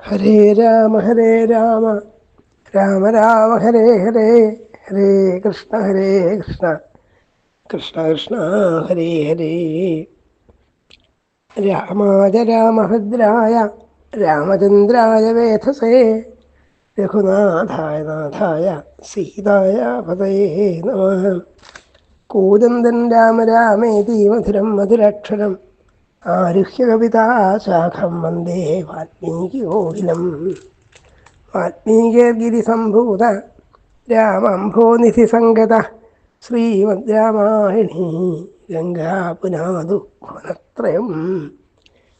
ഹരേ രാമ ഹരേ രാമ. രാമ രാമ ഹരേ ഹരേ ഹരേ കൃഷ്ണ ഹരേ കൃഷ്ണ. കൃഷ്ണ കൃഷ്ണ ഹരേ ഹരേ. രാമാജ രാമഭദ്രായ രാമചന്ദ്രായ വേധസേ. രഘുനാഥായ നാഥായ സീതായ പതയേ നമ. കൂജന്തൻ രാമ രാമേതി മധുരം മധുരാക്ഷരം. ആരുഹ്യ കവിതാശാഖം വന്ദേ വാൽമീകിയോഹിലം വാൽമീകിർഗിരിസംഭൂത രാമംഭോനിധി സംഗത ശ്രീമദ് സംഗത ഗംഗാ പുനാതു ഭുവനത്രയം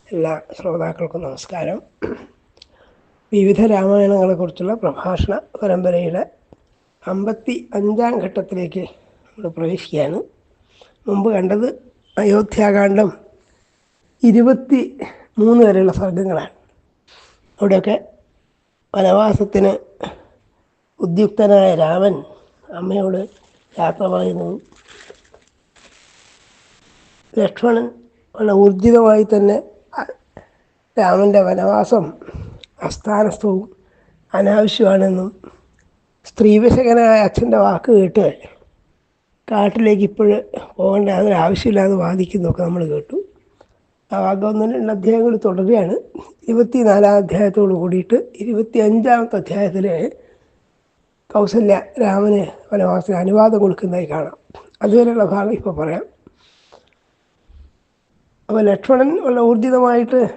എല്ലാ ശ്രോതാക്കൾക്കും നമസ്കാരം. വിവിധ രാമായണങ്ങളെക്കുറിച്ചുള്ള പ്രഭാഷണ പരമ്പരയുടെ അമ്പത്തി അഞ്ചാം ഘട്ടത്തിലേക്ക് നമ്മൾ പ്രവേശിക്കുകയാണ്. മുമ്പ് കണ്ടത് അയോധ്യാകാന്ഡം ഇരുപത്തി മൂന്ന് വരെയുള്ള സർഗങ്ങളാണ് അവിടെയൊക്കെ വനവാസത്തിന് ഉദ്യുക്തനായ രാമൻ അമ്മയോട് യാത്ര പറയുന്നു. ലക്ഷ്മണൻ വളരെ ഊർജിതമായി തന്നെ രാമന്റെ വനവാസം അസ്ഥാനസ്ഥവും അനാവശ്യമാണെന്നും സ്ത്രീവിശകനായ അച്ഛന്റെ വാക്ക് കേട്ട് കാട്ടിലേക്ക് ഇപ്പോൾ പോകേണ്ട അതിന് ആവശ്യമില്ലാതെ വാദിക്കുന്നൊക്കെ നമ്മൾ കേട്ടു. ആ വാഗവന്നിലുള്ള അധ്യായങ്ങൾ തുടരുകയാണ്. ഇരുപത്തിനാലാം അധ്യായത്തോട് കൂടിയിട്ട് ഇരുപത്തി അഞ്ചാമത്തെ അധ്യായത്തിൽ കൗസല്യ രാമന് വനവാസത്തിന് അനുവാദം കൊടുക്കുന്നതായി കാണാം. അതുവരെയുള്ള ഭാഗം ഇപ്പോൾ പറയാം. അപ്പോൾ ലക്ഷ്മണൻ വളരെ ഊർജിതമായിട്ട്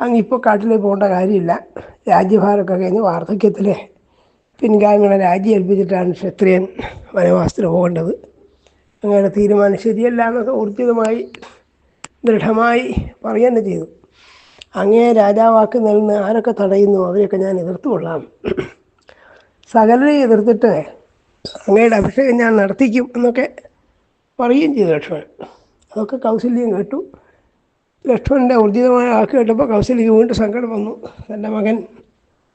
അങ്ങ് ഇപ്പോൾ കാട്ടിലേക്ക് പോകേണ്ട കാര്യമില്ല. രാജ്യഭാരമൊക്കെ കഴിഞ്ഞ് വാർദ്ധക്യത്തിൽ പിൻഗാമികളെ രാജ്യം ഏൽപ്പിച്ചിട്ടാണ് ക്ഷത്രിയൻ വനവാസത്തിന് പോകേണ്ടത്. അങ്ങനെ തീരുമാനം ശരിയല്ല എന്നൊക്കെ ഊർജിതമായി ദൃഢമായി പറയുക ചെയ്തു. അങ്ങേ രാജാവാക്കുന്നതിൽ ആരൊക്കെ തടയുന്നു അവരെയൊക്കെ ഞാൻ എതിർത്തുകൊള്ളാം. സകലരെ എതിർത്തിട്ട് അങ്ങയുടെ അഭിഷേകം ഞാൻ നടത്തിക്കും എന്നൊക്കെ പറയുകയും ചെയ്തു ലക്ഷ്മണൻ. അതൊക്കെ കൗസല്യം കേട്ടു. ലക്ഷ്മണന്റെ ഊർജിതമായ വാക്ക് കേട്ടപ്പോൾ കൗസല്യക്ക് വീണ്ടും സങ്കടം വന്നു. തന്റെ മകൻ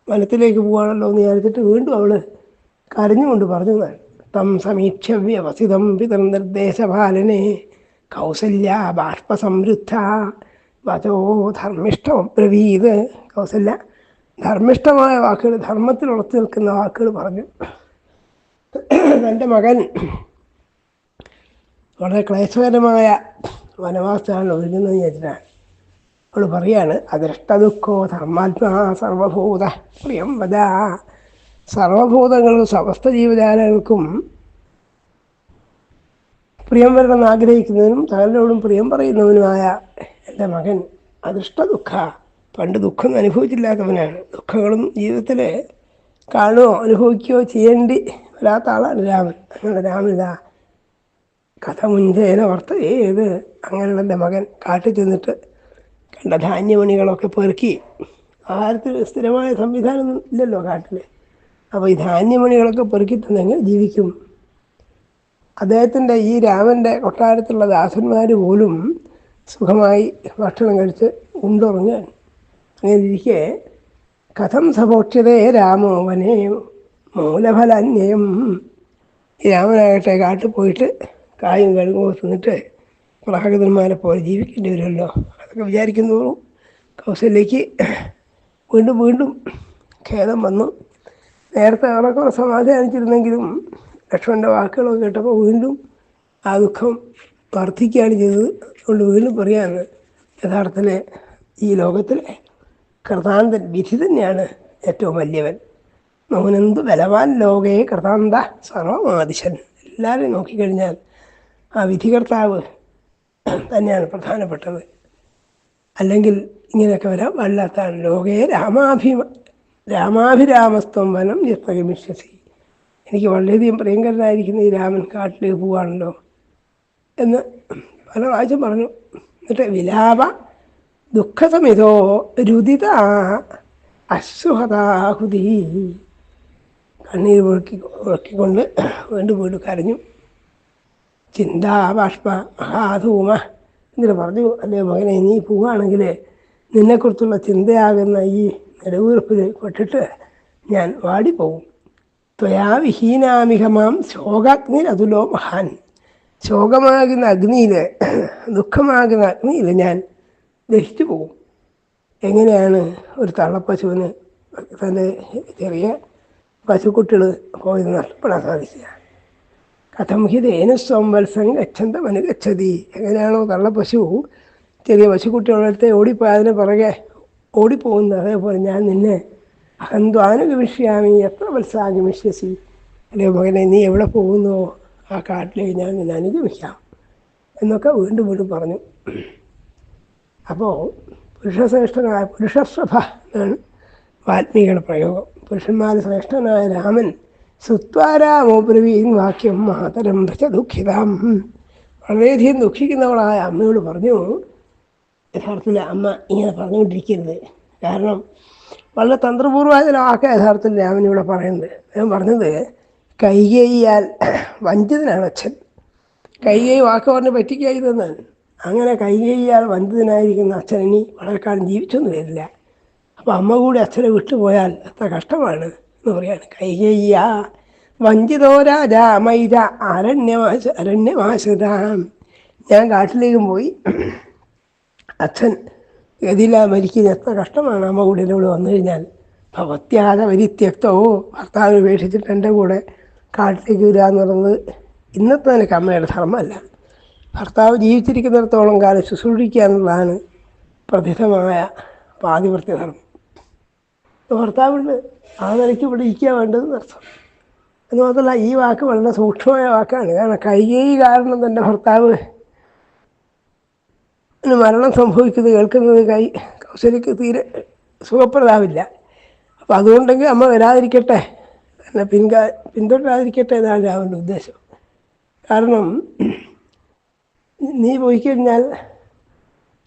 വനത്തിലേക്ക് പോവാണല്ലോ എന്ന് വിചാരിച്ചിട്ട് വീണ്ടും അവൾ കരഞ്ഞുകൊണ്ട് പറഞ്ഞു തം സമീക്ഷ വ്യവസിതം പിതർനിർദ്ദേശപാലനെ കൗസല്യ ബാഷ്പസമൃദ്ധ വചോ ധർമ്മിഷ്ടമബ്രവീത് കൗസല്യ ധർമ്മിഷ്ടമായ വാക്കുകൾ ധർമ്മത്തിൽ ഉറച്ചു നിൽക്കുന്ന വാക്കുകൾ പറഞ്ഞു. തന്റെ മകൻ വളരെ ക്ലേശകരമായ വനവാസാണ് ഒഴുകുന്നത് വിചാരിച്ചിട്ടാണ് അവൾ പറയാണ്. അദൃഷ്ടദുഃഖോ ധർമാത്മാ സർവഭൂത പ്രിയം വദ. സർവഭൂതങ്ങൾക്കും സമസ്ത ജീവജാലങ്ങൾക്കും പ്രിയം വരണമെന്ന് ആഗ്രഹിക്കുന്നതിനും താങ്കളോടും പ്രിയം പറയുന്നവനുമായ എന്റെ മകൻ അദൃഷ്ട ദുഃഖ പണ്ട് ദുഃഖം അനുഭവിച്ചില്ലാത്തവനാണ്. ദുഃഖങ്ങളും ജീവിതത്തിൽ കാണുകയോ അനുഭവിക്കുകയോ ചെയ്യേണ്ടി വരാത്ത ആളാണ് രാമൻ. അങ്ങനെ രാമനിതാ കഥ മുഞ്ചേന ഓർത്ത് ഏത് അങ്ങനെയുള്ള എന്റെ മകൻ കാട്ടിൽ ചെന്നിട്ട് കണ്ട ധാന്യമണികളൊക്കെ പെറുക്കി. ആഹാരത്തിൽ സ്ഥിരമായ സംവിധാനം ഇല്ലല്ലോ കാട്ടിൽ. അപ്പോൾ ഈ ധാന്യമണികളൊക്കെ പെറുക്കി ജീവിക്കും. അദ്ദേഹത്തിന്റെ ഈ രാമന്റെ കൊട്ടാരത്തിലുള്ള ദാസന്മാർ പോലും സുഖമായി ഭക്ഷണം കഴിച്ച് ഉണ്ടുറങ്ങാൻ. അങ്ങനെ ഇരിക്കെ കഥം സഭോക്ഷ്യതേ രാമോ വനേ മൂലഫലാന്യം രാമനാകട്ടെ കാട്ടിൽ പോയിട്ട് കായും കഴുകുമ്പോൾ തിന്നിട്ട് പ്രഹകൃതന്മാരെ പോലെ ജീവിക്കേണ്ടി വരുമല്ലോ. അതൊക്കെ വിചാരിക്കുന്നതോറും കൗസല്യക്ക് വീണ്ടും വീണ്ടും ഖേദം വന്നു. നേരത്തെ അവരൊക്കെ സമാധാനിച്ചിരുന്നെങ്കിലും ലക്ഷ്മണന്റെ വാക്കുകളൊക്കെ കേട്ടപ്പോൾ വീണ്ടും ആ ദുഃഖം വർദ്ധിക്കുകയാണ് ചെയ്തത്. അതുകൊണ്ട് വീണ്ടും പറയാണ് യഥാർത്ഥത്തിൽ ഈ ലോകത്തിലെ കൃതാന്തൻ വിധി തന്നെയാണ് ഏറ്റവും വലിയവൻ. മൗനന്ത് ബലവാൻ ലോകയെ കൃതാന്ത സർവമാദിശൻ എല്ലാവരും നോക്കിക്കഴിഞ്ഞാൽ ആ വിധികർത്താവ് തന്നെയാണ് പ്രധാനപ്പെട്ടത്. അല്ലെങ്കിൽ ഇങ്ങനെയൊക്കെ വരാൻ വല്ലാത്താണ് ലോകയെ രാമാഭിമ രാമാഭിരാമസ്ത്വം വനം എനിക്ക് വളരെയധികം പ്രിയങ്കരനായിരിക്കുന്ന ഈ രാമൻ കാട്ടിലേക്ക് പോവാണല്ലോ എന്ന് പല പ്രാവശ്യം പറഞ്ഞു. എന്നിട്ട് വിലാപ ദുഃഖസമിതോ രുദിത അശ്വഹതാഹുതി കണ്ണീർ മുഴക്കി മുഴക്കിക്കൊണ്ട് വീണ്ടും വീണ്ടും കരഞ്ഞു. ചിന്താ ചിന്താബാഷ്പ മഹാധൂമ എന്നിട്ട് പറഞ്ഞു അല്ലേ മകനെ നീ പോവുകയാണെങ്കിൽ നിന്നെക്കുറിച്ചുള്ള ചിന്തയാകുന്ന ഈ നെടുവീർപ്പിൽ പെട്ടിട്ട് ഞാൻ വാടിപ്പോവും. ത്വയാ വിഹീനാമിഹമാം ശോകാഗ്നി അതുലോ മഹാൻ. ശോകമാകുന്ന അഗ്നിയിൽ ദുഃഖമാകുന്ന അഗ്നിയിൽ ഞാൻ ദഹിച്ചു പോകും. എങ്ങനെയാണ് ഒരു തള്ളപ്പശുവിന് തന്റെ ചെറിയ പശുക്കുട്ടികൾ പോയത് നഷ്ടപ്പെടാൻ സാധിക്കുക കഥം ഹി ധേനുസ്വം ഗച്ഛന്തം അനുഗച്ഛതി എങ്ങനെയാണോ തള്ളപ്പശു ചെറിയ പശുക്കുട്ടികളടുത്ത് ഓടിപ്പോയി അതിന് പുറകെ ഓടിപ്പോകുന്നത്. അതേപോലെ ഞാൻ നിന്നെ അഹന്ത്വാനുഗമിഷ്യാമി എത്ര വത്സാഗമിഷ്യസി അല്ലേ മകനെ നീ എവിടെ പോകുന്നുവോ ആ കാട്ടിലേക്ക് ഞാൻ നിന്നെ അനുഗമിക്കാം. എന്നൊക്കെ വീണ്ടും വീണ്ടും പറഞ്ഞു. അപ്പോൾ പുരുഷശ്രേഷ്ഠനായ പുരുഷസഭ എന്നാണ് വാൽമീകിയുടെ പ്രയോഗം. പുരുഷന്മാർ ശ്രേഷ്ഠനായ രാമൻ സുത്വാരാമോബ്രവീൻ വാക്യം മാതരം ഭജ ദുഃഖിതാം. വളരെയധികം ദുഃഖിക്കുന്നവളായ അമ്മയോട് പറഞ്ഞു യഥാർത്ഥത്തിൽ അമ്മ ഇങ്ങനെ പറഞ്ഞുകൊണ്ടിരിക്കരുത്. കാരണം വളരെ തന്ത്രപൂർവമായ ചില വാക്ക യഥാർത്ഥത്തിൽ രാമൻ ഇവിടെ പറയുന്നത്. ഞാൻ പറഞ്ഞത് കൈകയ്യാൽ വഞ്ചിതനാണ് അച്ഛൻ. കൈകൈ വാക്ക് പറഞ്ഞ് പറ്റിക്കായിരുന്നാണ് അങ്ങനെ കൈകൈയാൽ വഞ്ചിതനായിരിക്കുന്ന അച്ഛൻ ഇനി വളരെ കാലം ജീവിച്ചൊന്നും വരില്ല. അപ്പോൾ അമ്മ കൂടി അച്ഛനെ വിട്ടുപോയാൽ എത്ര കഷ്ടമാണ് എന്ന് പറയാണ്. കൈകയ്യ വഞ്ചിതോ രാജാമൈര അരണ്യമാശ അരണ്യവാസരാം ഞാൻ കാട്ടിലേക്കും പോയി. അച്ഛൻ ഗതിയില്ല മരിക്കുന്ന എത്ര കഷ്ടമാണ് അമ്മ കൂടെ എന്നോട് വന്നു കഴിഞ്ഞാൽ. ഭവത്യാത പരിത്യക്തോ ഭർത്താവിനെ ഉപേക്ഷിച്ചിട്ട് എന്റെ കൂടെ കാട്ടിലേക്ക് വരിക എന്ന് പറയുന്നത് ഇന്നത്തെ നിനക്ക് അമ്മയുടെ ധർമ്മമല്ല. ഭർത്താവ് ജീവിച്ചിരിക്കുന്നിടത്തോളം കാലം ശുശ്രൂഷിക്കുക എന്നുള്ളതാണ് പാതിവൃത്തി ധർമ്മം. ഭർത്താവുണ്ട് ആ നിലയ്ക്ക് ഇവിടെ ഇരിക്കുക വേണ്ടതെന്ന് അർത്ഥം എന്ന് മാത്രമല്ല ഈ വാക്ക് വളരെ സൂക്ഷ്മമായ വാക്കാണ്. കാരണം കൈകൈ കാരണം തന്നെ ഭർത്താവ് മരണം സംഭവിക്കുന്നത് കേൾക്കുന്നത് കൈ കൗശലിക്ക് തീരെ സുഖപ്രദാവില്ല അപ്പോൾ അതുകൊണ്ടെങ്കിൽ അമ്മ വരാതിരിക്കട്ടെ. എന്നെ പിൻകാ പിന്തുടരാതിരിക്കട്ടെ എന്നാണ് രാവിന്റെ ഉദ്ദേശം. കാരണം നീ പോയി കഴിഞ്ഞാൽ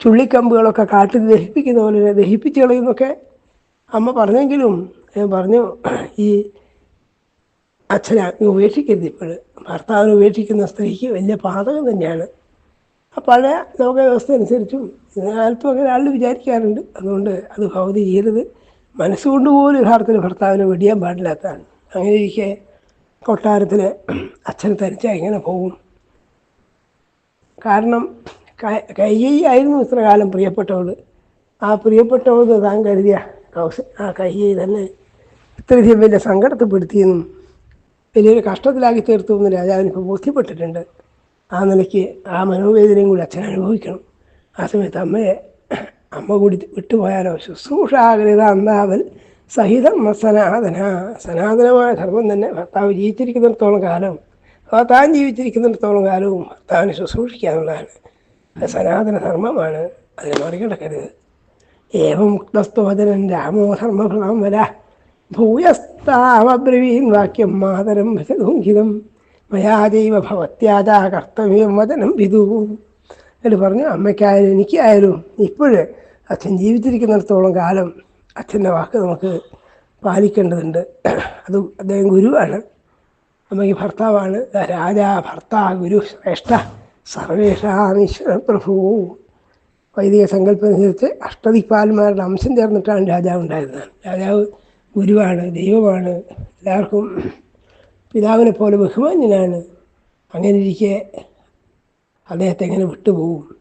ചുള്ളിക്കമ്പുകളൊക്കെ കാട്ടിൽ ദഹിപ്പിക്കുന്ന പോലെ ദഹിപ്പിച്ചു കളയുന്നൊക്കെ അമ്മ പറഞ്ഞെങ്കിലും ഞാൻ പറഞ്ഞു ഈ അച്ഛനെ ഉപേക്ഷിക്കരുത് ഇപ്പോൾ ഭർത്താവിനെ ഉപേക്ഷിക്കുന്ന സ്ത്രീക്ക് വലിയ പാതകം തന്നെയാണ്. ആ പഴയ ലോകവ്യവസ്ഥ അനുസരിച്ചും അങ്ങനെ ആളുകൾ വിചാരിക്കാറുണ്ട്. അതുകൊണ്ട് അത് ഭൗതി ചെയ്യരുത്. മനസ്സുകൊണ്ട് പോലും യഥാർത്ഥത്തിൽ ഭർത്താവിനെ വെടിയാൻ പാടില്ലാത്തതാണ്. അങ്ങനെ ഇരിക്കെ കൊട്ടാരത്തിൽ അച്ഛൻ തനിച്ചാൽ എങ്ങനെ പോകും കാരണം കയ്യായിരുന്നു ഇത്ര കാലം പ്രിയപ്പെട്ടവൾ ആ പ്രിയപ്പെട്ടവൾ താൻ കരുതിയ കൗശ ആ കയ്യെ തന്നെ ഇത്രയധികം വലിയ സങ്കടത്തിൽപ്പെടുത്തിയെന്നും വലിയൊരു കഷ്ടത്തിലാക്കി തീർത്തു എന്ന് രാജാവിനിപ്പോൾ ബോധ്യപ്പെട്ടിട്ടുണ്ട്. ആ നിലയ്ക്ക് ആ മനോവേദനയും കൂടി അച്ഛൻ അനുഭവിക്കണം. ആ സമയത്ത് അമ്മയെ അമ്മ കൂടി വിട്ടുപോയാലോ? ശുശ്രൂഷാകൃത അന്നാവൽ സഹിതം സനാതന സനാതനമായ ധർമ്മം തന്നെ ഭർത്താവ് ജീവിച്ചിരിക്കുന്നിടത്തോളം കാലം ആ താൻ ജീവിച്ചിരിക്കുന്നിടത്തോളം കാലവും ഭർത്താവിനെ ശുശ്രൂഷിക്കാനുള്ളതാണ്. അത് സനാതന ധർമ്മമാണ്. അതിനെ മറികടക്കരുത്. ഏവം മുക്തസ്തോചനൻ രാമോ ധർമ്മഫലം വര ഭൂയസ്താവബ്രവീൻ വാക്യം മാതരം ഭജദുഃഖിതം മയാദൈവ ഭവത്യാദാ കർത്തവ്യം വചനം വിധു എന്നിട്ട് പറഞ്ഞു അമ്മയ്ക്കായാലും എനിക്കായാലും ഇപ്പോഴ് അച്ഛൻ ജീവിച്ചിരിക്കുന്നിടത്തോളം കാലം അച്ഛന്റെ വാക്ക് നമുക്ക് പാലിക്കേണ്ടതുണ്ട്. അത് അദ്ദേഹം ഗുരുവാണ്. അമ്മയ്ക്ക് ഭർത്താവാണ്. രാജാ ഭർത്താ ഗുരു ശ്രേഷ്ഠ സർവേഷാമീശ്വര പ്രഭു വൈദിക സങ്കല്പം അനുസരിച്ച് അഷ്ടദിക്പാലന്മാരുടെ അംശം ചേർന്നിട്ടാണ് രാജാവ് ഉണ്ടായിരുന്നത്. രാജാവ് ഗുരുവാണ് ദൈവമാണ്. എല്ലാവർക്കും പിതാവിനെ പോലെ ബഹുമാന്യനാണ്. അങ്ങനെ ഇരിക്കെ അദ്ദേഹത്തെ എങ്ങനെ വിട്ടുപോകും?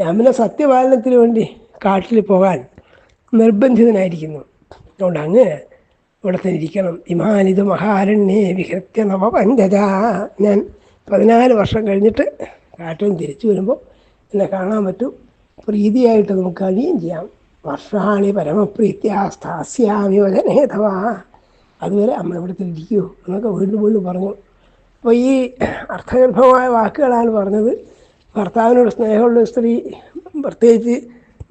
ഞാൻ സത്യപാലനത്തിന് വേണ്ടി കാട്ടിൽ പോകാൻ നിർബന്ധിതനായിരിക്കുന്നു. അതുകൊണ്ട് അങ്ങ് ഇവിടെ തന്നെ ഇരിക്കണം. ഇമാനിത് മഹാരണ്യേ വിഹൃത്യ നവപഞ്ചജ ഞാൻ പതിനാല് വർഷം കഴിഞ്ഞിട്ട് കാട്ടിൽ തിരിച്ചു വരുമ്പോൾ എന്നെ കാണാൻ പറ്റും. പ്രീതിയായിട്ട് നമുക്ക് കഴിയുകയും ചെയ്യാം. വർഷാണി പരമപ്രീത്യാസ്ഥാസ്യാമി വചനേതവാ അതുവരെ അമ്മ ഇവിടുത്തെ ഇരിക്കുമോ എന്നൊക്കെ വീണ്ടും വീണ്ടും പറഞ്ഞു. അപ്പോൾ ഈ അർത്ഥഗർഭമായ വാക്കുകളാണ് പറഞ്ഞത്. ഭർത്താവിനോട് സ്നേഹമുള്ള സ്ത്രീ പ്രത്യേകിച്ച്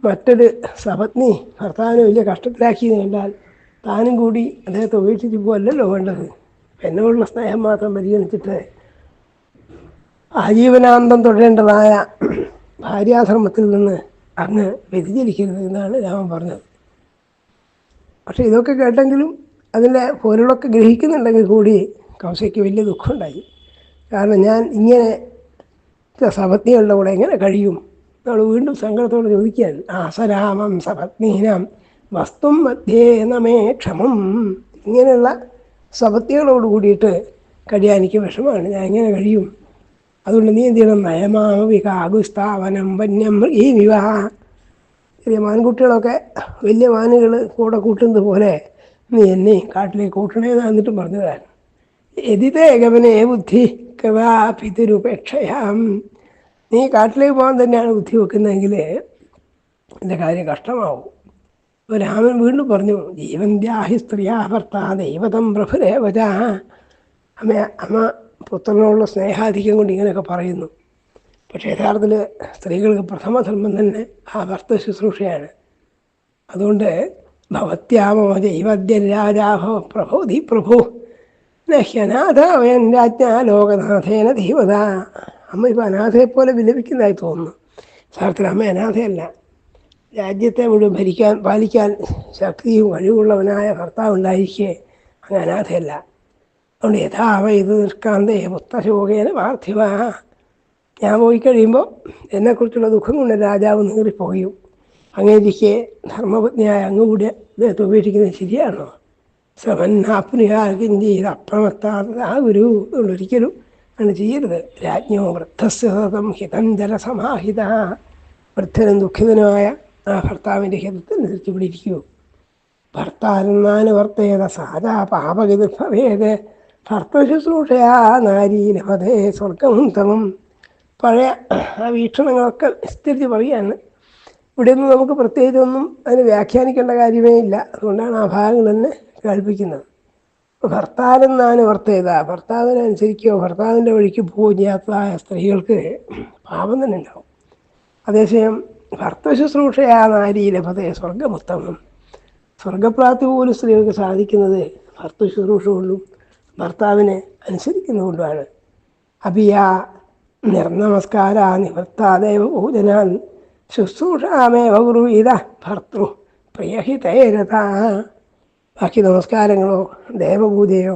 മറ്റൊരു സപത്നി ഭർത്താവിനെ വലിയ കഷ്ടത്തിലാക്കി കണ്ടാൽ താനും കൂടി അദ്ദേഹത്തെ ഉപേക്ഷിച്ച് പോകല്ലല്ലോ വേണ്ടത്. എന്നോടുള്ള സ്നേഹം മാത്രം പരിഗണിച്ചിട്ട് ആജീവനാന്തം തുടരേണ്ടതായ ഭാര്യാശ്രമത്തിൽ നിന്ന് അങ്ങ് വ്യതിചലിക്കരുത് എന്നാണ് രാമൻ പറഞ്ഞത്. പക്ഷേ ഇതൊക്കെ കേട്ടെങ്കിലും അതിന്റെ പൊരുളൊക്കെ ഗ്രഹിക്കുന്നുണ്ടെങ്കിൽ കൂടി കൗശയ്ക്ക് വലിയ ദുഃഖമുണ്ടായി. കാരണം ഞാൻ ഇങ്ങനെ സപത്നികളുടെ കൂടെ എങ്ങനെ കഴിയും? നമ്മൾ വീണ്ടും സങ്കടത്തോട് ചോദിക്കാൻ ആസരാമം സപത്നീനാം വസ്തും മധ്യേ നമേ ക്ഷമം. ഇങ്ങനെയുള്ള സപത്നികളോട് കൂടിയിട്ട് കഴിയാൻ എനിക്ക് വിഷമമാണ്. ഞാൻ എങ്ങനെ കഴിയും? അതുകൊണ്ട് നീ എന്ത് ചെയ്യണം? നയമാവികാഗുസ്ഥാവനം വന്യം ഈ വിവാഹ. ചെറിയ മാൻകുട്ടികളൊക്കെ വലിയ മാനുകൾ കൂടെ കൂട്ടുന്നത് പോലെ നീ എന്നെ കാട്ടിലേക്ക് കൂട്ടണേന്ന് എന്നിട്ടും പറഞ്ഞതാണ് എതിതേകവനെ ബുദ്ധി കഥാ പിതൃപേക്ഷയാം. നീ കാട്ടിലേക്ക് പോകാൻ തന്നെയാണ് ബുദ്ധി വെക്കുന്നതെങ്കിൽ എന്റെ കാര്യം കഷ്ടമാവും. അപ്പോൾ രാമൻ വീണ്ടും പറഞ്ഞു ജീവന്ത്യാഹി സ്ത്രീയാ ഭർത്ത ദൈവതം പ്രഭുരേവജ അമ്മ അമ്മ പുത്രനോടുള്ള സ്നേഹാധിക്യം കൊണ്ട് ഇങ്ങനെയൊക്കെ പറയുന്നു. പക്ഷേ യഥാർത്ഥത്തിൽ സ്ത്രീകൾക്ക് പ്രഥമധർമ്മം തന്നെ ആ ഭർത്ത ശുശ്രൂഷയാണ്. അതുകൊണ്ട് ഭവത്യാമോ ദൈവദ്യ രാജാഭോ പ്രഭോതി പ്രഭു. നഹ്യനാഥാവയൻ രാജ്ഞ ലോകനാഥേന ധീവത. അമ്മ ഇപ്പോൾ അനാഥയെ പോലെ വിലപിക്കുന്നതായി തോന്നുന്നു. യഥാർത്ഥത്തിൽ അമ്മ അനാഥയല്ല രാജ്യത്തെ മുഴുവൻ ഭരിക്കാൻ പാലിക്കാൻ ശക്തിയും കഴിവുള്ളവനായ ഭർത്താവ് ഉണ്ടായിരിക്കെ അങ്ങ് അനാഥയല്ല. അതുകൊണ്ട് യഥാവ ഇത് നിഷ്കാന്തേ പുത്രശോകേന പാർത്ഥിവ. ഞാൻ പോയി കഴിയുമ്പോൾ എന്നെക്കുറിച്ചുള്ള ദുഃഖം കൊണ്ട് രാജാവ് നീറിപ്പോയും അങ്ങേരിക്ക് ധർമ്മപത്നിയായ അങ്ങ് കൂടെ ഇദ്ദേഹത്തെ ഉപേക്ഷിക്കുന്നത് ശരിയാണോ? ശ്രമന്നാപ്നുയാകിഞ്ചീത് അപ്രമത്താതെ ആ ഗുരു ഒരിക്കലും അങ്ങനെ ചെയ്യരുത്. രാജ്ഞോ വൃദ്ധസ്വതം ഹിതം ജലസമാഹിത വൃദ്ധനും ദുഃഖിതനുമായ ആ ഭർത്താവിന്റെ ഹിതത്തിനനുസരിച്ച് ഇവിടെ ഇരിക്കൂ ഭർത്താരനാനുവർത്തേത സാധാ പാപഗതി ഭവേത്. ഭർത്തശുശ്രൂഷയാ നാരീ ലഭതേ സ്വർഗമുത്തമം പഴയ ആ വീക്ഷണങ്ങളൊക്കെ വിസ്തരിച്ച് പറയുകയാണ് ഇവിടെ നിന്ന് നമുക്ക് പ്രത്യേകിച്ചൊന്നും അതിന് വ്യാഖ്യാനിക്കേണ്ട കാര്യമേ ഇല്ല. അതുകൊണ്ടാണ് ആ ഭാഗങ്ങൾ തന്നെ കേൾപ്പിക്കുന്നത്. ഭർത്താവെന്നാണ് വർത്തേത ഭർത്താവിനനുസരിക്കോ ഭർത്താവിന്റെ വഴിക്ക് പോവുകയും ചെയ്യാത്തതായ സ്ത്രീകൾക്ക് പാപം തന്നെ ഉണ്ടാവും. അതേസമയം ഭർത്തശുശ്രൂഷയാ നാരി ലഭതേ സ്വർഗമുത്തമം സ്വർഗപ്രാപ്തി പോലും സ്ത്രീകൾക്ക് സാധിക്കുന്നത് ഭർത്തശുശ്രൂഷ കൊണ്ടും ഭർത്താവിനെ അനുസരിക്കുന്നതുകൊണ്ടുമാണ് അപിയാ നിർനമസ്കാര നിവർത്താദേവ പൂജനാൻ ശുശ്രൂഷാമേവ ഗുരുവീത ഭർത്തൃ പ്രിയഹിതേരഥ ബാക്കി നമസ്കാരങ്ങളോ ദേവപൂജയോ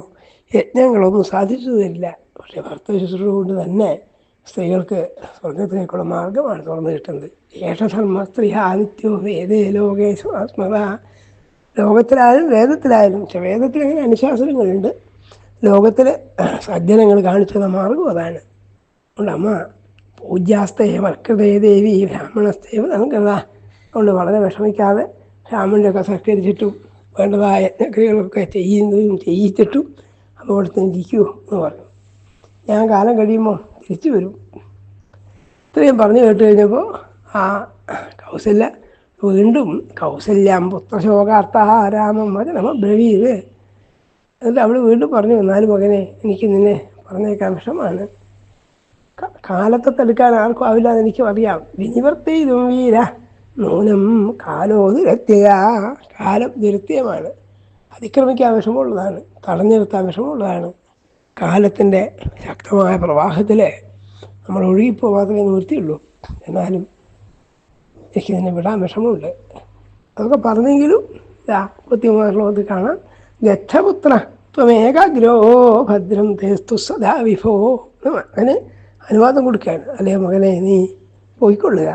യജ്ഞങ്ങളൊന്നും സാധിച്ചു തരില്ല പക്ഷേ ഭർത്തൃ ശുശ്രൂഷ കൊണ്ട് തന്നെ സ്ത്രീകൾക്ക് സ്വർഗത്തിലേക്കുള്ള മാർഗമാണ് തുറന്നു കിട്ടുന്നത്. ഏഷധർമ്മ സ്ത്രീ ആദിത്യോ വേദേ ലോകേശു ആത്മത ലോകത്തിലായാലും വേദത്തിലായാലും പക്ഷെ വേദത്തിൽ അങ്ങനെ അനുശാസനങ്ങളുണ്ട്. ലോകത്തിൽ സജ്ജനങ്ങൾ കാണിച്ചു തന്ന മാർഗം അതാണ്. അതുകൊണ്ട് അമ്മ പൂജ്യാസ്തേ വർക്കതേ ദേവി ബ്രാഹ്മണസ്തേ നൽകത അതുകൊണ്ട് വളരെ വിഷമിക്കാതെ ബ്രാഹ്മണരൊക്കെ സത്കരിച്ചിട്ടും വേണ്ടതായ യജ്ഞക്രിയകളൊക്കെ ചെയ്യുന്നതും ചെയ്യിച്ചിട്ടും അവിടെ ഇരിക്കൂ എന്ന് പറഞ്ഞു. ഞാൻ കാലം കഴിയുമ്പോൾ തിരിച്ചു വരും. ഇത്രയും പറഞ്ഞു കേട്ട് കഴിഞ്ഞപ്പോൾ ആ കൗസല്യ വീണ്ടും കൗസല്യം പുത്രശോകാർത്ഥ രാമം വചനമ ബ്രവീത്. എന്നിട്ട് അവൾ വീണ്ടും പറഞ്ഞു എന്നാലും മകനെ എനിക്ക് നിന്നെ പറഞ്ഞേക്കാൻ വിഷമാണ് കാലത്തെ തടുക്കാൻ ആർക്കും ആവില്ല എനിക്കും അറിയാം. വിനിവർത്തി നൂനം കാലോ ദുരത്യയ കാലം ദുരത്യമാണ് അതിക്രമിക്കാൻ വിഷമമുള്ളതാണ്. തടഞ്ഞു നിർത്താൻ വിഷമമുള്ളതാണ്. കാലത്തിന്റെ ശക്തമായ പ്രവാഹത്തിൽ നമ്മൾ ഒഴുകിപ്പോൾ മാത്രമേ നിവൃത്തിയുള്ളൂ എന്നാലും എനിക്ക് ഇതിനെ വിടാൻ വിഷമമുണ്ട്. അതൊക്കെ പറഞ്ഞെങ്കിലും ഇതാ കൃത്യമായ കാണാം. ഗച്ഛപുത്ര ത്വമേകാഗ്രോ ഭദ്രം തേസ്തു സദാ വിഭോ. അങ്ങനെ അനുവാദം കൊടുക്കുകയാണ് അല്ലേ മകനെ നീ പോയിക്കൊള്ളുക.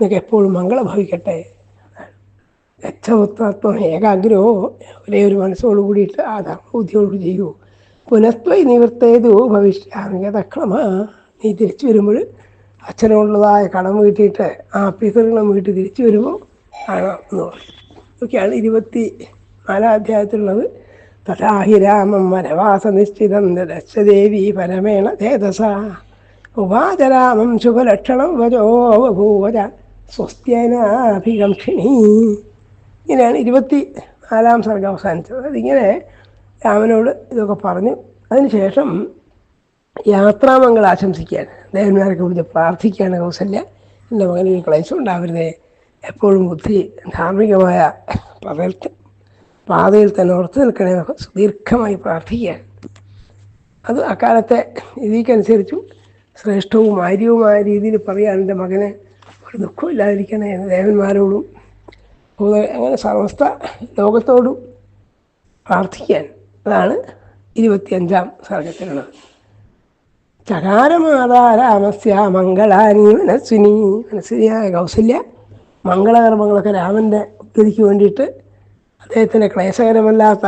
നിനക്ക് എപ്പോഴും മംഗളം ഭവിക്കട്ടെ. ഗച്ഛപുത്രത്വം ഏകാഗ്രോ. ഒരേ ഒരു മനസ്സോട് കൂടിയിട്ട് ആ ധർമ്മബുദ്ധിയോട് ചെയ്യൂ. പുനസ്ത്വൈ നിവൃത്തേതു ഭവിഷ്യാമിക തക്രമ നീ തിരിച്ചു വരുമ്പോൾ അച്ഛനുള്ളതായ കടം വീട്ടിയിട്ട് ആ പിതൃണം വീട്ടിൽ തിരിച്ചു വരുമ്പോൾ കാണാം എന്ന് പറയും. ഇതൊക്കെയാണ് ഇരുപത്തി നാലാം അധ്യായത്തിലുള്ളത്. തഥാഹി രാമം വനവാസ നിശ്ചിതം പരമേണ തേജസ. ഉപാചരാമം ശുഭലക്ഷണം വജോ ബഭൂവജ സ്വസ്ത്യനാഭികംഷിണി ഇങ്ങനെയാണ് ഇരുപത്തി നാലാം സർഗം അവസാനിച്ചത്. അതിങ്ങനെ രാമനോട് ഇതൊക്കെ പറഞ്ഞു. അതിനുശേഷം യാത്രാമംഗൾ ആശംസിക്കുകയാണ്. ദേവന്മാരൊക്കെ വിളിച്ച് പ്രാർത്ഥിക്കുകയാണ് കൗസല്യ. എന്റെ മകന് ക്ലേശം ഉണ്ടാവരുതേ എപ്പോഴും ബുദ്ധി ധാർമ്മികമായ പതൽ പാതയിൽ തന്നെ ഉറച്ചു നിൽക്കണേ സുദീർഘമായി പ്രാർത്ഥിക്കുകയാണ്. അത് അക്കാലത്തെ രീതിക്കനുസരിച്ചും ശ്രേഷ്ഠവും ആര്യവുമായ രീതിയിൽ പറയാൻ എന്റെ മകനെ ഒരു ദുഃഖമില്ലാതിരിക്കണേ എന്ന് ദേവന്മാരോടും അങ്ങനെ സമസ്ത ലോകത്തോടും പ്രാർത്ഥിക്കാൻ അതാണ് ഇരുപത്തിയഞ്ചാം സർഗത്തിലുള്ളത്. ചകാരമാതാരാമസ്യ മംഗളാനി മനസ്വിനി മനസ്സിനിയായ കൗസല്യ മംഗളകർമ്മങ്ങളൊക്കെ രാമന്റെ ഉദ്ധതിക്ക് വേണ്ടിയിട്ട് അദ്ദേഹത്തിന്റെ ക്ലേശകരമല്ലാത്ത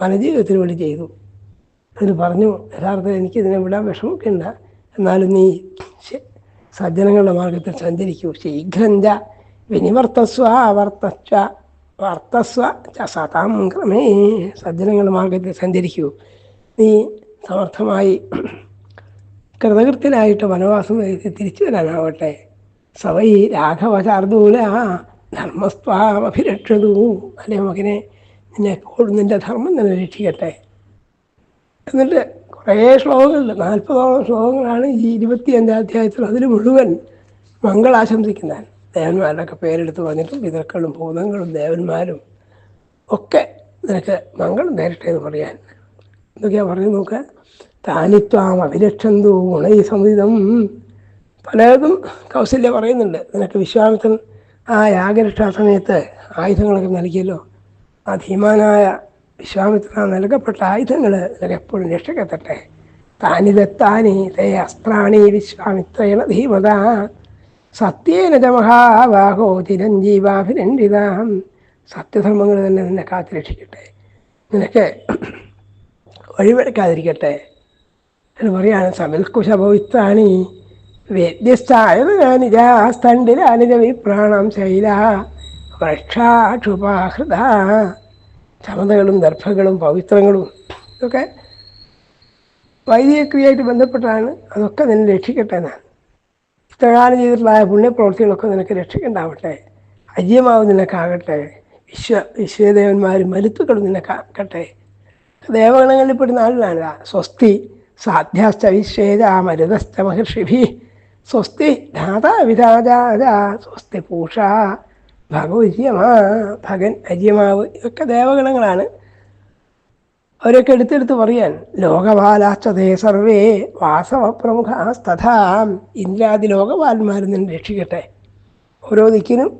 വനജീവിതത്തിന് വേണ്ടി ചെയ്തു. അതിന് പറഞ്ഞു യഥാർത്ഥത്തിൽ എനിക്കിതിനെ വിടാൻ വിഷമമൊക്കെ ഉണ്ട്. എന്നാലും നീ സജ്ജനങ്ങളുടെ മാർഗത്തിൽ സഞ്ചരിക്കൂ. ശീഘ്രം ച വിനിവർത്തസ്വ വർത്തസ്വ വർത്തസ്വ സതാം ക്രമേ സജ്ജനങ്ങളുടെ മാർഗത്തിൽ സഞ്ചരിക്കൂ. നീ സമർത്ഥമായി കൃതകൃത്യനായിട്ട് വനവാസം തിരിച്ചു വരാനാവട്ടെ സവൈ രാഘവ ധർമ്മസ്വാമഭിരക്ഷതൂ. അല്ലേ മകനെ? നിന്നെ നിന്റെ ധർമ്മം തന്നെ രക്ഷിക്കട്ടെ എന്നിട്ട് കുറേ ശ്ലോകങ്ങളുണ്ട് നാൽപ്പതോളം ശ്ലോകങ്ങളാണ് ഈ ഇരുപത്തി അഞ്ചാം അധ്യായത്തിൽ അതിൽ മുഴുവൻ മംഗളാശംസിക്കുന്നതാണ് ദേവന്മാരുടെയൊക്കെ പേരെടുത്ത് പറഞ്ഞിട്ടും പിതൃക്കളും ഭൂതങ്ങളും ദേവന്മാരും ഒക്കെ നിനക്ക് മംഗളം നേരിട്ടെ എന്ന് പറയാൻ. എന്തൊക്കെയാ പറഞ്ഞു നോക്ക? താനിത്വാം അഭിരക്ഷന്തു ഗുണൈ സംവിധം പലതും കൗസല്യ പറയുന്നുണ്ട്. നിനക്ക് വിശ്വാമിത്രൻ ആ യാഗരക്ഷാ സമയത്ത് ആയുധങ്ങളൊക്കെ നൽകിയല്ലോ. ആ ധീമാനായ വിശ്വാമിത്ര നൽകപ്പെട്ട ആയുധങ്ങൾ എപ്പോഴും രക്ഷക്കെത്തട്ടെ താനിതെത്താനി തേ അസ്ത്രാണി വിശ്വാമിത്രേണ ധീമത. സത്യേന ച മഹാബാഹോ ചിരഞ്ജീവാഭിരണ്ഡിതാം സത്യധർമ്മങ്ങൾ തന്നെ നിന്നെ കാത്തു രക്ഷിക്കട്ടെ. നിനക്ക് വഴിവെടുക്കാതിരിക്കട്ടെ എന്ന് പറയാണ് സമിൽക്കുശഭവിത്താണി വ്യത്യസ്തായതനിജാസ്തണ്ടിലാനിജ വിപ്രാണം ശൈല. വൃക്ഷാക്ഷുപാഹൃത. ക്ഷമതകളും ദർഭകളും പവിത്രങ്ങളും ഇതൊക്കെ വൈദിക ക്രിയയായിട്ട് ബന്ധപ്പെട്ടാണ് അതൊക്കെ നിന്നെ രക്ഷിക്കട്ടെ എന്നാണ് ഇഷ്ടകാലം ചെയ്തിട്ടുള്ള പുണ്യപ്രവൃത്തികളൊക്കെ നിനക്ക് രക്ഷിക്കണ്ടാവട്ടെ. അജ്യമാവ് നിനക്കാകട്ടെ. വിശ്വ വിശ്വദേവന്മാരും മരുത്തുക്കളും നിനക്കാകട്ടെ. ദേവഗണങ്ങളിൽ പെടുന്ന ആളിലാണ് സ്വസ്തി സാധ്യാസ്ത വിശ്വേജ മരുതസ്ഥ മഹർഷിഭി. സ്വസ്തി ധാതാ വിധാതാ സ്വസ്തി പൂഷ. ഭഗവര്യമാ ഭഗൻ അജയമാവ് ഇതൊക്കെ ദേവഗണങ്ങളാണ്. അവരൊക്കെ എടുത്തെടുത്ത് പറയാൻ ലോകപാലാശ്ചതേ സർവേ വാസവ പ്രമുഖാസ്തഥാ ഇന്ദ്രാദി ലോകപാലന്മാരിൽ നിന്ന് രക്ഷിക്കട്ടെ. ഓരോ ദിക്കിനും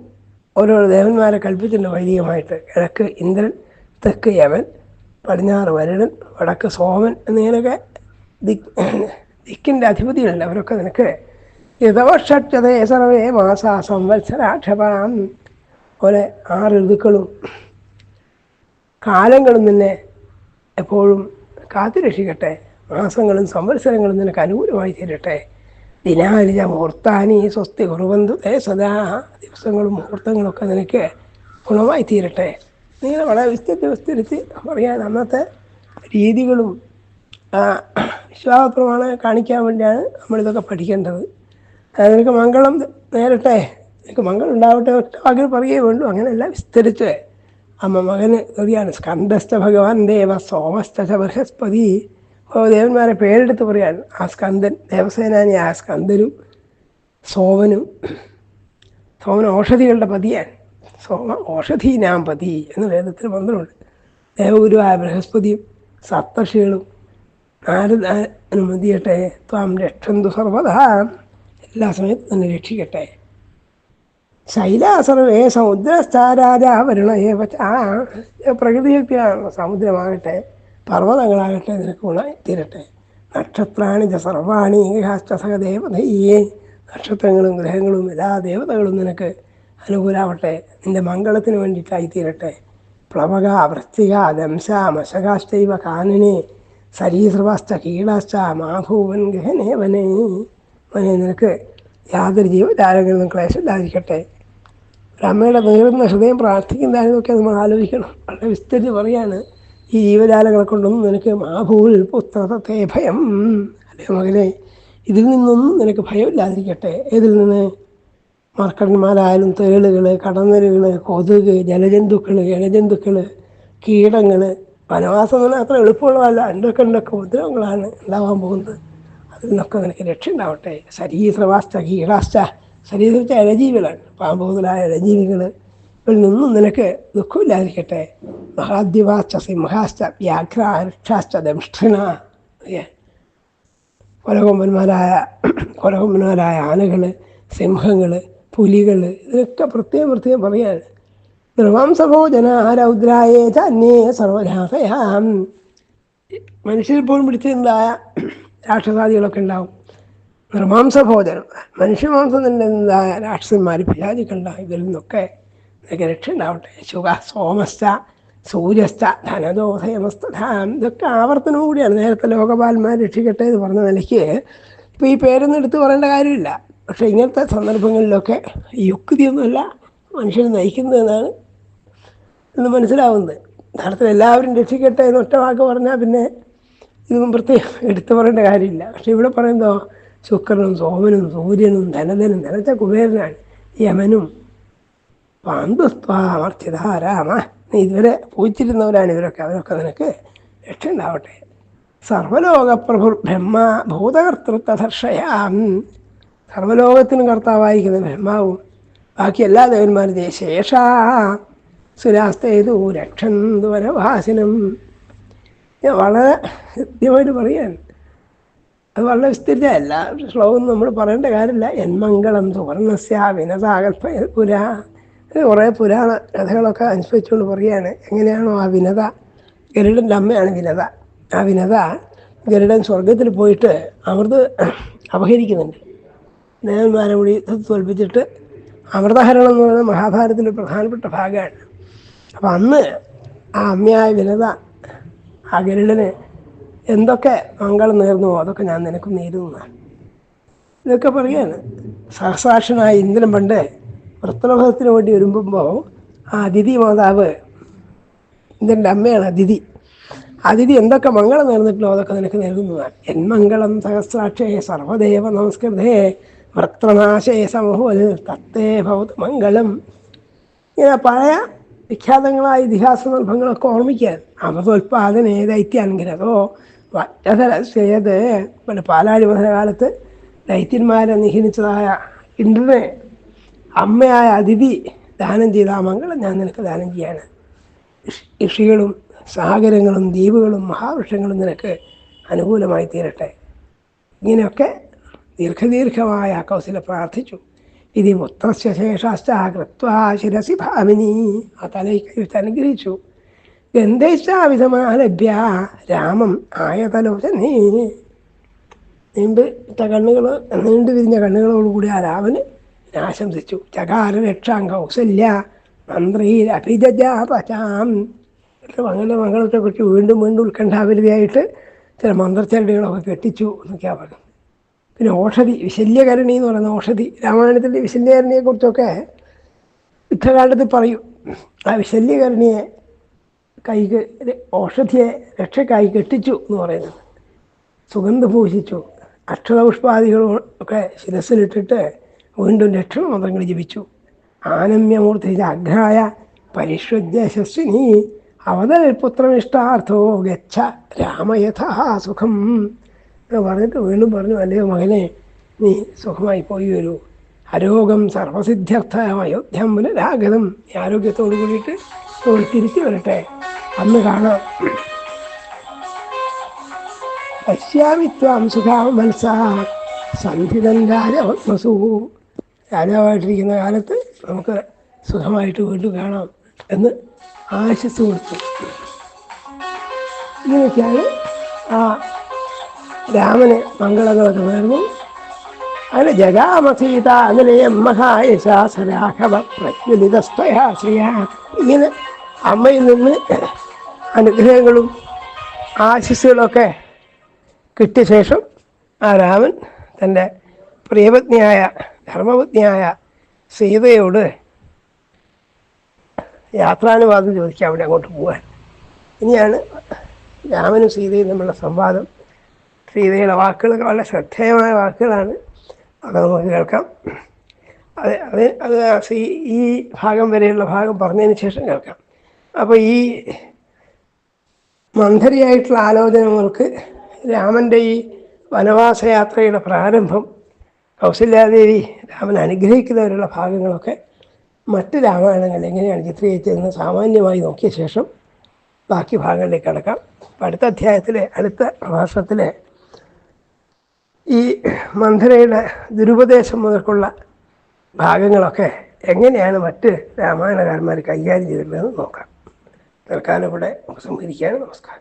ഓരോ ദേവന്മാരെ കൽപ്പിച്ചിട്ടുണ്ട് വൈദികമായിട്ട് കിഴക്ക് ഇന്ദ്രൻ തെക്ക് യമൻ പടിഞ്ഞാറ് വരുണൻ വടക്ക് സോമൻ എന്നിങ്ങനെയൊക്കെ ദിക് ദിക്കിന്റെ അധിപതികളുണ്ട്. അവരൊക്കെ നിനക്ക് യഥവക്ഷതേ സർവേ മാസാ സംവത്സരാക്ഷപാം. പോലെ ആറ് ഋതുക്കളും കാലങ്ങളും നിന്നെ എപ്പോഴും കാത്തു രക്ഷിക്കട്ടെ മാസങ്ങളും സംവത്സരങ്ങളും നിനക്ക് അനുകൂലമായി തീരട്ടെ. ദിനാലിത മുഹൂർത്താനി സ്വസ്തി കുറുവന്തു തേ സദാ ദിവസങ്ങളും മുഹൂർത്തങ്ങളും ഒക്കെ നിനക്ക് ഗുണമായി തീരട്ടെ. നിങ്ങൾ വളരെ വിസ്തരിച്ച് വിസ്തരിച്ച് പറയാൻ അന്നത്തെ രീതികളും വിശ്വാസപ്രമാണം കാണിക്കാൻ വേണ്ടിയാണ് നമ്മളിതൊക്കെ പഠിക്കേണ്ടത്. അത് നിനക്ക് മംഗളം നേരട്ടെ. നിനക്ക് മകൾ ഉണ്ടാവട്ടെ ഒറ്റ വാക്കിൽ പറയുകയേ വേണ്ടു. അങ്ങനെയല്ല വിസ്തരിച്ച്. അമ്മ മകന് അറിയാണ് സ്കന്ധസ്ഥ ഭഗവാൻ ദേവ സോമസ്ഥ ബൃഹസ്പതി. ഓ ദേവന്മാരെ പേരെടുത്ത് പറയാൻ ആ സ്കന്ദൻ ദേവസേനാനി ആ സ്കന്ദനും സോമനും. സോമൻ ഔഷധികളുടെ പതിയാണ്. സോമ ഔഷധീനാം പതി എന്ന് വേദത്തിൽ മന്ത്രമുണ്ട്. ദേവഗുരുവായ ബൃഹസ്പതിയും സപ്തർഷികളും നാരദ അനുമതിയട്ടെ ത്വാം രക്ഷന്തു സർവതാ എല്ലാ സമയത്തും തന്നെ രക്ഷിക്കട്ടെ. ശൈലാസർവേ സമുദ്രസ്ഥാരാജ വരുണ ഏവ ച. ആ പ്രകൃതിയൊക്കെയാണല്ലോ സമുദ്രമാകട്ടെ പർവതങ്ങളാകട്ടെ നിനക്ക് ഗുണമായി തീരട്ടെ. നക്ഷത്രാണി ച സർവാണി ദേവതയെ നക്ഷത്രങ്ങളും ഗ്രഹങ്ങളും എല്ലാ ദേവതകളും നിനക്ക് അനുകൂലാവട്ടെ. നിന്റെ മംഗളത്തിന് വേണ്ടിയിട്ടായി തീരട്ടെ. പ്ലവക വൃത്തിക ദംശ മശകാശ്ചൈവ കാനനെ സരീസൃവാശ്ച കീടാശ്ച മാഭൂവൻ ഗഹനേവനേ. വനെ നിനക്ക് യാതൊരു ജീവജാലങ്ങളിലും ക്ലേശമില്ലാതിരിക്കട്ടെ. ഒരു നീറുന്ന ഹൃദയം പ്രാർത്ഥിക്കുന്നതാണെന്നൊക്കെ നമ്മൾ ആലോചിക്കണം. വളരെ വിസ്തരിച്ച് പറയാണ്. ഈ ജീവജാലങ്ങളെ കൊണ്ടൊന്നും നിനക്ക് മാഭൂൽ പുത്രത്തെ ഭയം. അല്ലേ മകനെ? ഇതിൽ നിന്നൊന്നും നിനക്ക് ഭയമില്ലാതിരിക്കട്ടെ. ഇതിൽ നിന്ന്? മർക്കന്മാരായാലും തേളുകൾ കടന്നലുകൾ കൊതുക് ജലജന്തുക്കൾ ഇഴജന്തുക്കൾ കീടങ്ങൾ വനവാസം എന്ന് അത്ര എളുപ്പമുള്ളതല്ല. എന്തൊക്കെ ഉണ്ടൊക്കെ ഉപദ്രവങ്ങളാണ് ഉണ്ടാവാൻ പോകുന്നത്. അതിൽ നിന്നൊക്കെ നിനക്ക് രക്ഷ ഉണ്ടാവട്ടെ ശരീരവാസ്ഥ കീടാസ്ഥ ശരീരത്തെ ഇഴജീവികളാണ്. പാമ്പ് മുതലായ ഇഴജീവികൾ ഇവരിൽ നിന്നും നിനക്ക് ദുഃഖമില്ലാതിരിക്കട്ടെ. മഹാദ്യവാശ്ച സിംഹാശ്ച വ്യാഘ്ര വൃക്ഷാശ്ച ദംഷ്ഠിന കൊലകൊമ്പന്മാരായ കൊലകൊമ്പന്മാരായ ആനകൾ സിംഹങ്ങൾ പുലികൾ ഇതൊക്കെ പ്രത്യേകം പ്രത്യേകം പറയാണ്. ധ്രുവാംസഭോജന രൗദ്രായേ ചന്യേ സർവരാഹയാം മനുഷ്യരിപ്പോഴും പിടിച്ചിട്ടുണ്ടായ രാക്ഷസാദികളൊക്കെ ഉണ്ടാവും. നിർമാംസഭോജനം മനുഷ്യമാംസം നിന്നുണ്ടായ രാക്ഷസന്മാർ പിശാചുക്കളുണ്ടാവും ഇതിൽ നിന്നൊക്കെ നിനക്ക് രക്ഷ ഉണ്ടാവട്ടെ ശുക സോമസ്ഥ സൂര്യസ്ഥ ധനദോഷയമസ്തധാം ഇതൊക്കെ ആവർത്തനവും കൂടിയാണ്. നേരത്തെ ലോകപാലന്മാർ രക്ഷിക്കട്ടെ എന്ന് പറഞ്ഞ നിലയ്ക്ക് ഇപ്പോൾ ഈ പേരൊന്നും എടുത്ത് പറയേണ്ട കാര്യമില്ല. പക്ഷേ ഇങ്ങനത്തെ സന്ദർഭങ്ങളിലൊക്കെ യുക്തിയൊന്നുമല്ല മനുഷ്യർ നയിക്കുന്നതെന്നാണ് എന്ന് മനസ്സിലാവുന്നത്. യഥാർത്ഥത്തിൽ എല്ലാവരും രക്ഷിക്കട്ടെ എന്ന് ഒറ്റ വാക്ക് പറഞ്ഞാൽ പിന്നെ ഇതൊന്നും പ്രത്യേകം എടുത്തു പറയേണ്ട കാര്യമില്ല. പക്ഷേ ഇവിടെ പറയുന്നതോ ശുക്രനും സോമനും സൂര്യനും ധനധനും ധനത്തെ കുബേരനാണ് യമനും. പാന്തുസ്ത്വാമർച്ചിത രാമ നീ ഇതുവരെ പൂച്ചിരുന്നവരാണ് ഇവരൊക്കെ. അവരൊക്കെ നിനക്ക് രക്ഷ ഉണ്ടാവട്ടെ സർവലോകപ്രഭു ബ്രഹ്മ ഭൂതകർത്തൃത്വധർഷയാം സർവലോകത്തിനും കർത്താവായിരിക്കുന്ന ബ്രഹ്മാവും. ബാക്കി എല്ലാ ദേവന്മാരും ശേഷ. സുരാസ്തേതു രക്ഷന്തുവരവാസിനം ഇത് വളരെ കൃത്യമായിട്ട് പറയാൻ അത് വളരെ വിസ്തൃതമല്ല ശ്ലോകം നമ്മൾ പറയേണ്ട കാര്യമില്ല. എന്മംഗളം സുവർണസ്യ വിനതാകൽപ്പ പുരാ. കുറേ പുരാണ കഥകളൊക്കെ അനുസരിച്ചുകൊണ്ട് പറയുകയാണ്. എങ്ങനെയാണോ ആ വിനത? ഗരുഡന്റെ അമ്മയാണ് വിനത. ആ വിനത ഗരുഡൻ സ്വർഗത്തിൽ പോയിട്ട് അമൃത് അപഹരിക്കുന്നുണ്ട്. ദേവന്മാരെ കൂടി തോൽപ്പിച്ചിട്ട് അമൃതഹരണം എന്ന് പറയുന്നത് മഹാഭാരതത്തിന്റെ പ്രധാനപ്പെട്ട ഭാഗമാണ്. അപ്പം അന്ന് ആ അമ്മയായ വിനത ആ ഗരുഡന് എന്തൊക്കെ മംഗളം നേർന്നുവോ അതൊക്കെ ഞാൻ നിനക്ക് നേരുന്ന. ഇതൊക്കെ പറയാണ്. സഹസാക്ഷനായ ഇന്ദ്രൻ പണ്ട് വൃത്തലോകത്തിന് വേണ്ടി ഒരുമ്പുമ്പോൾ ആ അതിഥി മാതാവ് ഇന്ദ്രന്റെ അമ്മയാണ് അതിഥി. അതിഥി എന്തൊക്കെ മംഗളം നേർന്നിട്ടുള്ളോ അതൊക്കെ നിനക്ക് എൻ മംഗളം സഹസ്രാക്ഷേ സർവദേവ നമസ്കൃതേ വൃത്രനാശേ സമൂഹൽ തത്തേ ഭവത് മംഗളം. ഇങ്ങനെ പഴയ വിഖ്യാതങ്ങളായ ഇതിഹാസ സന്ദർഭങ്ങളൊക്കെ ഓർമ്മിക്കാൻ അമൃതോൽപാദന ദൈത്യാനുഗ്രഹോ വറ്റധരസ്യത് പിന്നെ പാലാഴി കാലത്ത് ദൈത്യന്മാരെ നിഹനിച്ചതായ ഇന്ദ്രനെ അമ്മയായ അതിഥി ദാനം ചെയ്ത ആ മംഗളം ഞാൻ നിനക്ക് ദാനം ചെയ്യാണ്. ഋഷികളും സാഗരങ്ങളും ദ്വീപുകളും മഹാവൃക്ഷങ്ങളും നിനക്ക് അനുകൂലമായി തീരട്ടെ. ഇങ്ങനെയൊക്കെ ദീർഘദീർഘമായ കൗശല പ്രാർത്ഥിച്ചു. ഇതി കൃത്വാ ശിരസി ഭാമിനി ആ തലയിൽ അനുഗ്രഹിച്ചു. ഗന്ധേശാവിധമാലഭ്യ രാമം ആയതലോചനേ നീണ്ട് ഇട്ട കണ്ണുകൾ നീണ്ടു വിരിഞ്ഞ കണ്ണുകളോടുകൂടി ആ രാമന് ആശംസിച്ചു. ചകാര രക്ഷാം കൗസല്യ മന്ത്രിയിൽ അഭിജാം മകളുടെ മംഗളത്തെ കുറിച്ച് വീണ്ടും വീണ്ടും ഉത്കണ്ഠാവലിയായിട്ട് ചില മന്ത്രച്ചരടികളൊക്കെ കെട്ടിച്ചു എന്നൊക്കെയാ പറഞ്ഞു പിന്നെ ഓഷധി വിശല്യകരണി എന്ന് പറയുന്ന ഓഷധി രാമായണത്തിന്റെ വിശല്യകരണിയെക്കുറിച്ചൊക്കെ യുദ്ധകാലത്ത് പറയും. ആ വിശല്യകരണിയെ കൈക്ക് ഔഷധിയെ രക്ഷക്കായി കെട്ടിച്ചു എന്ന് പറയുന്നത്. സുഗന്ധ പൂജിച്ചു. അക്ഷരപുഷ്പാദികളും ഒക്കെ ശിരസിലിട്ടിട്ട് വീണ്ടും രക്ഷണമന്ത്രങ്ങൾ ജപിച്ചു. ആനമ്യമൂർത്തി അഗ്രായ പരിഷ്വദ്യശസ്വിനി അവതരപുത്രനിഷ്ടാർത്ഥോ ഗച്ഛ രാമയഥാ സുഖം എന്ന് പറഞ്ഞിട്ട് വീണ്ടും പറഞ്ഞു അല്ലയോ മകനെ നീ സുഖമായി പോയി വരൂ. അരോഗം സർവസിദ്ധ്യർത്ഥം അയോധ്യം പുനരാഗതം. ഈ ആരോഗ്യത്തോടു കൂടിയിട്ട് തിരിച്ചു വരട്ടെ. അന്ന് കാണാം. പശ്യാമി ത്വാം സുഖാ മത്സ സന്ധിതൻ രാജവത്മസു രാജാവായിട്ടിരിക്കുന്ന കാലത്ത് നമുക്ക് സുഖമായിട്ട് വീണ്ടും കാണാം എന്ന് ആശസ് കൊടുത്തു. ഇങ്ങനെയൊക്കെയാണ് ആ രാമന് മംഗളങ്ങളൊക്കെ നേർന്നു അങ്ങനെ ജഗാമസീത അനിലയം മഹായശാസരാഘവ പ്രജ്വലിതസ്തയാ ശ്രീയ ഇങ്ങനെ അമ്മയിൽ നിന്ന് അനുഗ്രഹങ്ങളും ആശിസ്സുകളൊക്കെ കിട്ടിയ ശേഷം ആ രാമൻ തന്റെ പ്രിയപത്നിയായ ധർമ്മപത്നിയായ സീതയോട് യാത്രാനുവാദം ചോദിക്കുക അവിടെ അങ്ങോട്ട് പോകാൻ ഇനിയാണ് രാമനും സീതയും തമ്മിലുള്ള സംവാദം. സീതയുടെ വാക്കുകളൊക്കെ വളരെ ശ്രദ്ധേയമായ വാക്കുകളാണ്. അത് നമുക്ക് കേൾക്കാം. അത് അത് അത് ഈ ഭാഗം വരെയുള്ള ഭാഗം പറഞ്ഞതിന് ശേഷം കേൾക്കാം. അപ്പോൾ ഈ മന്ധരിയായിട്ടുള്ള ആലോചനകൾക്ക് രാമന്റെ ഈ വനവാസയാത്രയുടെ പ്രാരംഭം കൗസല്യാദേവി രാമൻ അനുഗ്രഹിക്കുന്നവരുള്ള ഭാഗങ്ങളൊക്കെ മറ്റ് രാമായണങ്ങൾ എങ്ങനെയാണ് ചിത്രീകരിച്ചതെന്ന് സാമാന്യമായി നോക്കിയ ശേഷം ബാക്കി ഭാഗങ്ങളിലേക്ക് കടക്കാം. അപ്പം അടുത്ത അധ്യായത്തിലെ അടുത്ത പ്രഭാഷണത്തിലെ ഈ മന്ധരയുടെ ദുരുപദേശം മുതൽക്കുള്ള ഭാഗങ്ങളൊക്കെ എങ്ങനെയാണ് മറ്റ് രാമായണകാരന്മാർ കൈകാര്യം ചെയ്തിട്ടുള്ളതെന്ന് നോക്കാം. തൽക്കാലം ഇവിടെ ഉപസംഹരിക്കുകയാണ് നമസ്കാരം.